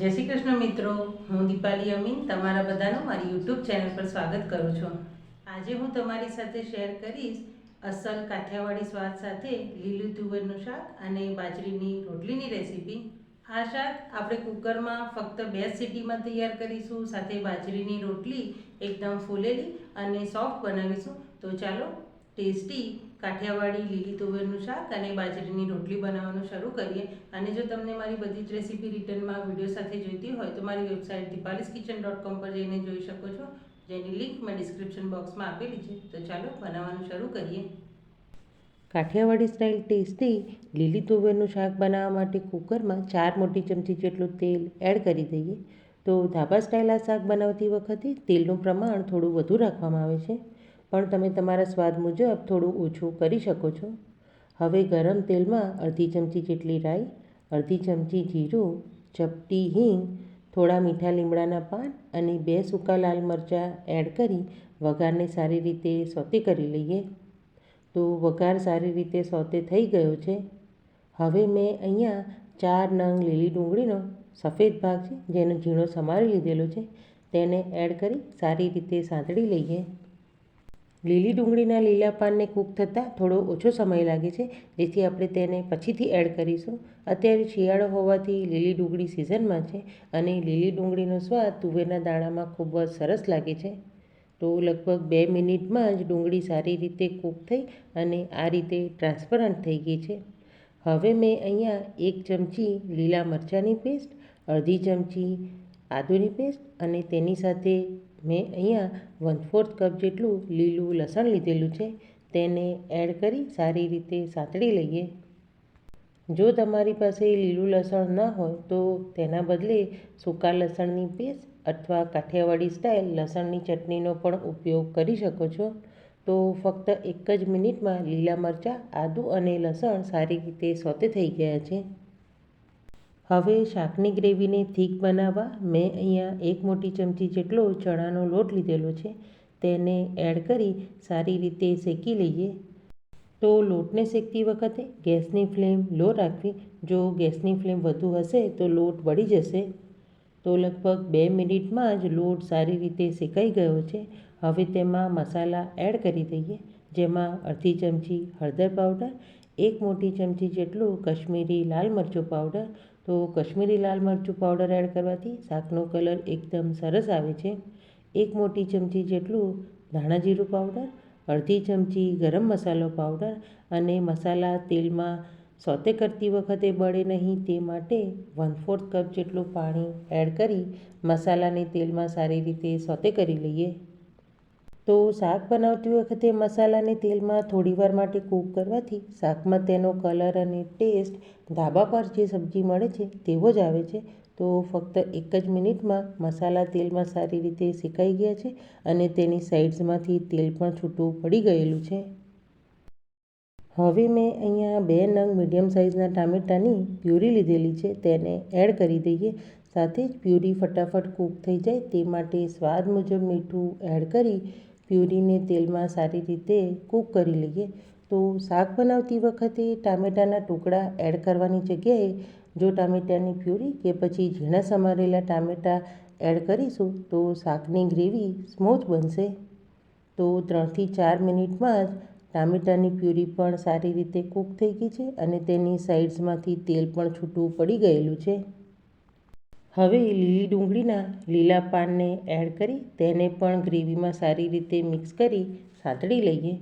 જય શ્રી કૃષ્ણ મિત્રો. હું દીપાલી અમીન, તમારા બધાનું મારી યુટ્યુબ ચેનલ પર સ્વાગત કરું છું. આજે હું તમારી સાથે શેર કરીશ અસલ કાઠિયાવાડી સ્વાદ સાથે લીલું તુવરનું શાક અને બાજરીની રોટલીની રેસીપી. આ શાક આપણે કુકરમાં ફક્ત બે સીટીમાં તૈયાર કરીશું, સાથે બાજરીની રોટલી એકદમ ફૂલેલી અને સોફ્ટ બનાવીશું. તો ચાલો ટેસ્ટી કાઠિયાવાડી, લીલી તુવેરનું શાક અને બાજરીની રોટલી બનાવવાનું શરૂ કરીએ. અને જો તમને મારી બધી જ રેસીપી રિટર્નમાં વીડિયો સાથે જોઈતી હોય તો મારી વેબસાઇટ દીપાલીસ કિચન ડોટ કોમ પર જઈને જોઈ શકો છો. જેની લિંક મેં ડિસ્ક્રિપ્શન બોક્સમાં આપેલી છે. તો ચાલો બનાવવાનું શરૂ કરીએ. કાઠિયાવાડી સ્ટાઇલ ટેસ્ટી લીલી તુવેરનું શાક બનાવવા માટે કુકરમાં ચાર મોટી ચમચી જેટલું તેલ એડ કરી દઈએ. તો ધાબા સ્ટાઇલ આ શાક બનાવતી વખતે તેલનું પ્રમાણ થોડું વધુ રાખવામાં આવે છે. પણ તમે તમારા સ્વાદ મુજબ થોડું ઓછું કરી શકો છો. હવે ગરમ તેલમાં અડધી ચમચી જેટલી રાઈ, અડધી ચમચી જીરું, ચપટી હિંગ, થોડા મીઠા લીમડાના પાન અને બે સૂકા લાલ મરચાં એડ કરી વઘારને સારી રીતે સોતે કરી લઈએ. તો વઘાર સારી રીતે સોતે થઈ ગયો છે. હવે મેં અહીંયા ચાર નંગ લીલી ડુંગળીનો સફેદ ભાગ છે, જેનો ઝીણો સમારી લીધેલો છે. તેને એડ કરી સારી રીતે સાંતળી લઈએ. લીલી ડુંગળીના લીલા પાનને કૂક થતાં થોડો ઓછો સમય લાગે છે, જેથી આપણે તેને પછીથી એડ કરીશું. અત્યારે શિયાળો હોવાથી લીલી ડુંગળી સિઝનમાં છે અને લીલી ડુંગળીનો સ્વાદ તુવેરના દાણામાં ખૂબ જ સરસ લાગે છે. તો લગભગ બે મિનિટમાં જ ડુંગળી સારી રીતે કૂક થઈ અને આ રીતે ટ્રાન્સપરન્ટ થઈ ગઈ છે. હવે મેં અહીંયા એક ચમચી લીલા મરચાંની પેસ્ટ, અડધી ચમચી આદુની પેસ્ટ અને તેની સાથે મેં અહીંયા વન ફોર્થ કપ જેટલું લીલું લસણ લીધેલું છે. તેને એડ કરી સારી રીતે સાંતળી લઈએ. જો તમારી પાસે લીલું લસણ ન હોય તો તેના બદલે સૂકા લસણની પેસ્ટ અથવા કાઠિયાવાડી સ્ટાઇલ લસણની ચટણીનો પણ ઉપયોગ કરી શકો છો. તો ફક્ત એક જ મિનિટમાં લીલા મરચાં, આદું અને લસણ સારી રીતે સોતે થઈ ગયા છે. હવે શાકની ગ્રેવીને થીક બનાવવા મેં અહીંયા એક મોટી ચમચી જેટલો ચણાનો લોટ લીધેલો છે, તેને એડ કરી સારી રીતે શેકી લઈએ. તો લોટને શેકતી વખતે ગેસની ફ્લેમ લો રાખવી. જો ગેસની ફ્લેમ વધુ હશે તો લોટ બળી જશે. તો લગભગ બે મિનિટમાં જ લોટ સારી રીતે શેકાઈ ગયો છે. હવે તેમાં મસાલા એડ કરી દઈએ, જેમાં અડધી ચમચી હળદર પાવડર, એક મોટી ચમચી જેટલું કશ્મીરી લાલ મરચું પાવડર તો કશ્મીરી લાલ મરચું પાવડર એડ કરવાથી શાકનો કલર એકદમ સરસ આવે છે. એક મોટી ચમચી જેટલું ધાણા જીરું પાવડર અડધી ચમચી ગરમ મસાલો પાવડર અને મસાલા તેલમાં સોતે કરતી વખતે બળે નહીં તે માટે વન ફોર્થ કપ જેટલું પાણી એડ કરી મસાલાને તેલમાં સારી રીતે સોતે કરી લઈએ. તો શાક બનાવતી વખતે મસાલાને તેલમાં થોડીવાર માટે કૂક કરવાથી શાકમાં તેનો કલર અને ટેસ્ટ ધાબા પર જે સબ્જી મળે છે તેવો જ આવે છે. તો ફક્ત એક જ મિનિટમાં મસાલા તેલમાં સારી રીતે શેકાઈ ગયા છે અને તેની સાઇડ્સમાંથી તેલ પણ છૂટું પડી ગયેલું છે. હવે મેં અહીંયા બે નંગ મીડિયમ સાઇઝના ટામેટાની પ્યુરી લીધેલી છે, તેને એડ કરી દઈએ. સાથે જ પ્યુરી ફટાફટ કૂક થઈ જાય તે માટે સ્વાદ મુજબ મીઠું એડ કરી પ્યુરીને તેલમાં સારી રીતે કૂક કરી લઈએ. તો શાક બનાવતી વખતે ટામેટાના ટુકડા એડ કરવાની જગ્યાએ જો ટામેટાની પ્યુરી કે પછી ઝીણા સમારેલા ટામેટાં એડ કરીશું તો શાકની ગ્રેવી સ્મૂથ બનશે. તો ત્રણથી ચાર મિનિટમાં જ ટામેટાની પ્યુરી પણ સારી રીતે કૂક થઈ ગઈ છે અને તેની સાઇડ્સમાંથી તેલ પણ છૂટું પડી ગયેલું છે. હવે લીલી ડુંગળીના લીલા પાનને એડ કરી તેને પણ ગ્રેવીમાં સારી રીતે મિક્સ કરી સાંતળી લઈએ.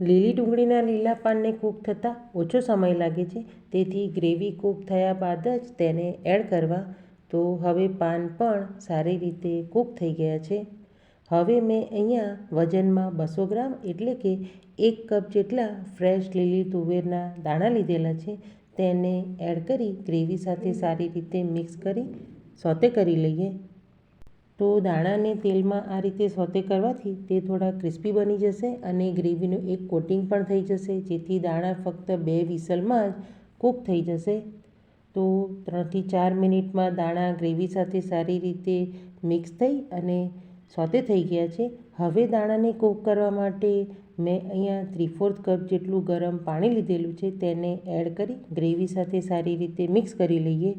લીલી ડુંગળીના લીલા પાનને કૂક થતાં ઓછો સમય લાગે છે, તેથી ગ્રેવી કૂક થયા બાદ જ તેને એડ કરવા. તો હવે પાન પણ સારી રીતે કૂક થઈ ગયા છે. હવે મેં અહીંયા વજનમાં બસો ગ્રામ એટલે કે એક કપ જેટલા ફ્રેશ લીલી તુવેરના દાણા લીધેલા છે. તેને એડ કરી ગ્રેવી સાથે સારી રીતે મિક્સ કરી સોતે કરી લઈએ. તો દાણાને તેલમાં આ રીતે સોતે કરવાથી તે થોડા ક્રિસ્પી બની જશે અને ગ્રેવીનું એક કોટિંગ પણ થઈ જશે, જેથી દાણા ફક્ત બે વિસલમાં જ કૂક થઈ જશે. તો ત્રણથી ચાર મિનિટમાં દાણા ગ્રેવી સાથે સારી રીતે મિક્સ થઈ અને સોતે થઈ ગયા છે. હવે દાણાને કૂક કરવા માટે મેં અહીંયા થ્રી ફોર્થ કપ જેટલું ગરમ પાણી લીધેલું છે તેને એડ કરી ગ્રેવી સાથે સારી રીતે મિક્સ કરી લઈએ.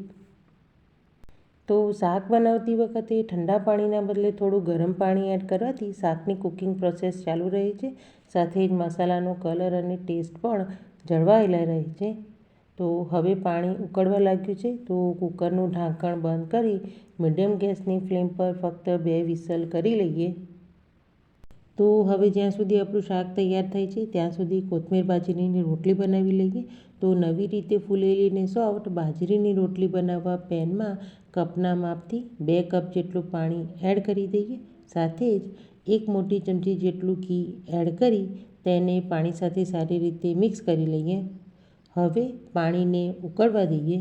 તો શાક બનાવતી વખતે ઠંડા પાણીના બદલે થોડું ગરમ પાણી એડ કરવાથી શાકની કુકિંગ પ્રોસેસ ચાલુ રહે છે, સાથે જ મસાલાનો કલર અને ટેસ્ટ પણ જળવાયેલા રહે છે. તો હવે પાણી ઉકળવા લાગ્યું છે, તો કુકરનું ઢાંકણ બંધ કરી મીડિયમ ગેસની ફ્લેમ પર ફક્ત બે વિસલ કરી લઈએ. તો હવે જ્યાં સુધી આપણું શાક તૈયાર થાય છે, ત્યાં સુધી કોથમીર બાજરીની રોટલી બનાવી લઈએ. તો નવી રીતે ફૂલેલી ને સોફ્ટ બાજરીની રોટલી બનાવવા પેનમાં કપના માપથી બે કપ જેટલું પાણી એડ કરી દઈએ. સાથે જ એક મોટી ચમચી જેટલું ઘી એડ કરી તેને પાણી સાથે સારી રીતે મિક્સ કરી લઈએ. હવે પાણીને ઉકળવા દઈએ.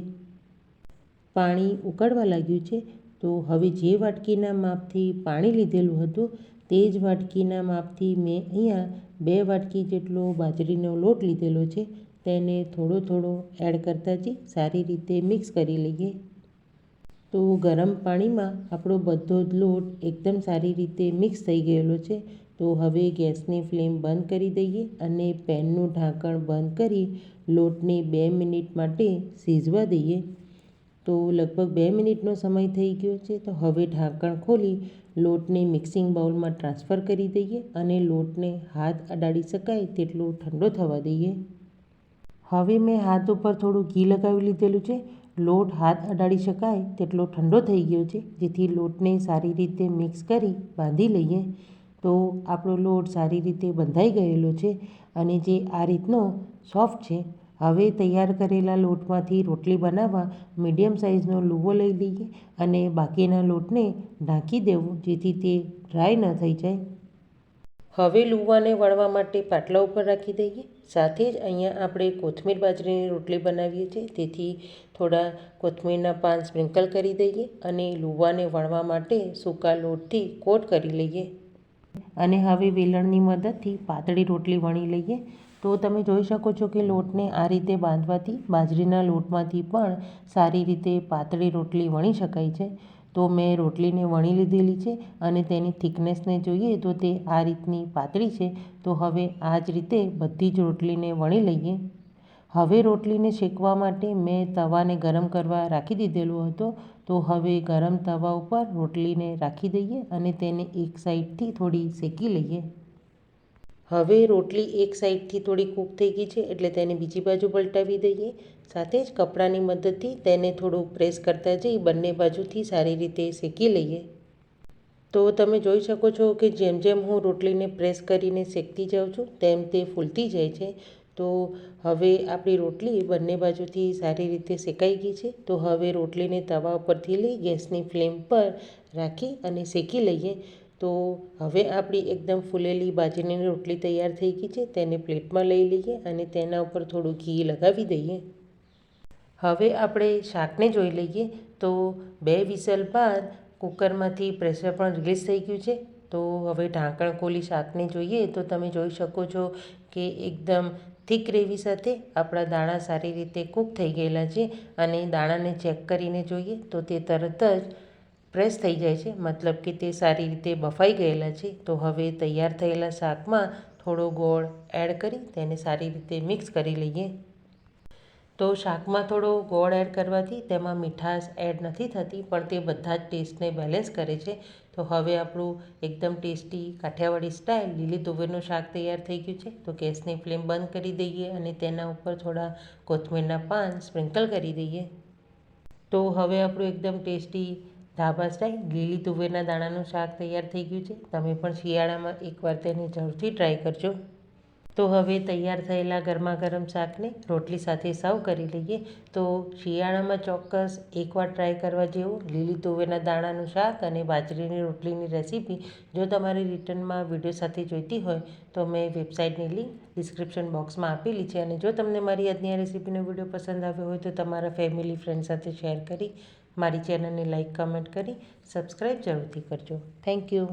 પાણી ઉકળવા લાગ્યું છે, તો હવે જે વાટકીના માપથી પાણી લીધેલું હતું તે જ વાટકીના માપથી મેં અહીંયા બે વાટકી જેટલો બાજરીનો લોટ લીધેલો છે. તેને થોડો થોડો એડ કરતા જઈ સારી રીતે મિક્સ કરી લઈએ. તો ગરમ પાણીમાં આપણો બધો જ લોટ એકદમ સારી રીતે મિક્સ થઈ ગયેલો છે. તો હવે ગેસની ફ્લેમ બંધ કરી દઈએ અને પેનનું ઢાંકણ બંધ કરી લોટને બે મિનિટ માટે સીઝવા દઈએ. તો લગભગ બે મિનિટનો સમય થઈ ગયો છે, તો હવે ઢાંકણ ખોલી લોટને મિક્સિંગ બાઉલમાં ટ્રાન્સફર કરી દઈએ અને લોટને હાથ અડાડી શકાય તેટલો ઠંડો થવા દઈએ. હવે મેં હાથ ઉપર થોડું ઘી લગાવી લીધેલું છે. લોટ હાથ અડાડી શકાય તેટલો ઠંડો થઈ ગયો છે, જેથી લોટને સારી રીતે મિક્સ કરી બાંધી લઈએ. તો આપણો લોટ સારી રીતે બંધાઈ ગયેલો છે અને જે આ રીતનો સોફ્ટ છે હવે તૈયાર કરેલા લોટમાંથી રોટલી બનાવવા મીડિયમ સાઇઝનો લુવો લઈ લઈએ અને બાકીના લોટને ઢાંકી દેવું જેથી તે ડ્રાય ન થઈ જાય. હવે લુવાને વણવા માટે પાટલા ઉપર રાખી દઈએ. સાથે જ અહીંયા આપણે કોથમીર બાજરીની રોટલી બનાવીએ છીએ. તેથી થોડા કોથમીરના પાન સ્પ્રિંકલ કરી દઈએ અને લુવાને વણવા માટે સૂકા લોટથી કોટ કરી લઈએ. અને હવે વેલણની મદદથી પાતળી રોટલી વણી લઈએ. તો તમે જોઈ શકો છો કે લોટને આ રીતે બાંધવાથી, બાજરીના લોટમાંથી પણ સારી રીતે પાતળી રોટલી વણી શકાય છે. તો મેં રોટલીને વણી લીધેલી છે અને તેની થિકનેસને જોઈએ તો તે આ રીતની પાતળી છે. તો હવે આ જ રીતે બધી જ રોટલીને વણી લઈએ. હવે રોટલીને શેકવા માટે મેં તવાને ગરમ કરવા રાખી દીધેલો હતો. તો હવે ગરમ તવા ઉપર રોટલીને રાખી દઈએ અને તેને એક સાઈડથી થોડી શેકી લઈએ. હવે રોટલી એક સાઈડથી થોડી કૂક થઈ ગઈ છે, એટલે તેને બીજી બાજુ પલટાવી દઈએ. સાથે જ કપડાની મદદથી તેને થોડું પ્રેસ કરતા જઈ બંને બાજુથી સારી રીતે શેકી લઈએ. તો તમે જોઈ શકો છો કે જેમ જેમ હું રોટલીને પ્રેસ કરીને શેકતી જાઉં છું, તેમ તે ફૂલતી જાય છે. તો હવે આપણી રોટલી બંને બાજુથી સારી રીતે શેકાઈ ગઈ છે. તો હવે રોટલીને તવા ઉપરથી લઈ ગેસની ફ્લેમ પર રાખી અને શેકી લઈએ. તો હવે આપણી એકદમ ફૂલેલી બાજરીની રોટલી તૈયાર થઈ ગઈ છે, તેને પ્લેટમાં લઈ લઈએ અને તેના ઉપર થોડું ઘી લગાવી દઈએ. હવે આપણે શાકને જોઈ લઈએ તો બે વિસલ બાદ કુકરમાંથી પ્રેશર પણ રિલીઝ થઈ ગયું છે. તો હવે ઢાંકણ ખોલી શાકને જોઈએ તો તમે જોઈ શકો છો કે એકદમ થીક ગ્રેવી સાથે આપણા દાણા સારી રીતે કૂક થઈ ગયેલા છે અને દાણાને ચેક કરીને જોઈએ તો તે તરત જ પ્રેસ થઈ જાય છે. મતલબ કે તે સારી રીતે બફાઈ ગયેલા છે. તો હવે તૈયાર થયેલા શાકમાં થોડો ગોળ એડ કરી તેને સારી રીતે મિક્સ કરી લઈએ. તો શાકમાં થોડો ગોળ એડ કરવાથી તેમાં મીઠાશ એડ નથી થતી, પણ તે બધા જ ટેસ્ટને બેલેન્સ કરે છે. તો હવે આપણું એકદમ ટેસ્ટી કાઠિયાવાડી સ્ટાઇલ લીલી તુવેરનું શાક તૈયાર થઈ ગયું છે. તો ગેસની ફ્લેમ બંધ કરી દઈએ અને તેના ઉપર થોડા કોથમીરના પાન સ્પ્રિંકલ કરી દઈએ. તો હવે આપણું એકદમ ટેસ્ટી ધાબા સ્ટાઈલ લીલી તુવેરના દાણાનું શાક તૈયાર થઈ ગયું છે. તમે પણ શિયાળામાં એકવાર તેને જરૂરથી ટ્રાય કરજો. તો હવે તૈયાર થયેલા ગરમા ગરમ શાકને રોટલી સાથે સર્વ કરી લઈએ. તો શિયાળામાં ચોક્કસ એકવાર ટ્રાય કરવા જેવું લીલી તુવેરના દાણાનું શાક અને બાજરીની રોટલીની રેસીપી જો તમારે રિટર્નમાં વીડિયો સાથે જોઈતી હોય, તો મેં વેબસાઇટની લિંક ડિસ્ક્રિપ્શન બોક્સમાં આપેલી છે. અને જો તમને મારી આજની આ રેસીપીનો વીડિયો પસંદ આવ્યો હોય, તો તમારા ફેમિલી ફ્રેન્ડ સાથે શેર કરી મારી ચેનલને લાઇક કમેન્ટ કરી સબસ્ક્રાઈબ જરૂરથી કરજો. Thank you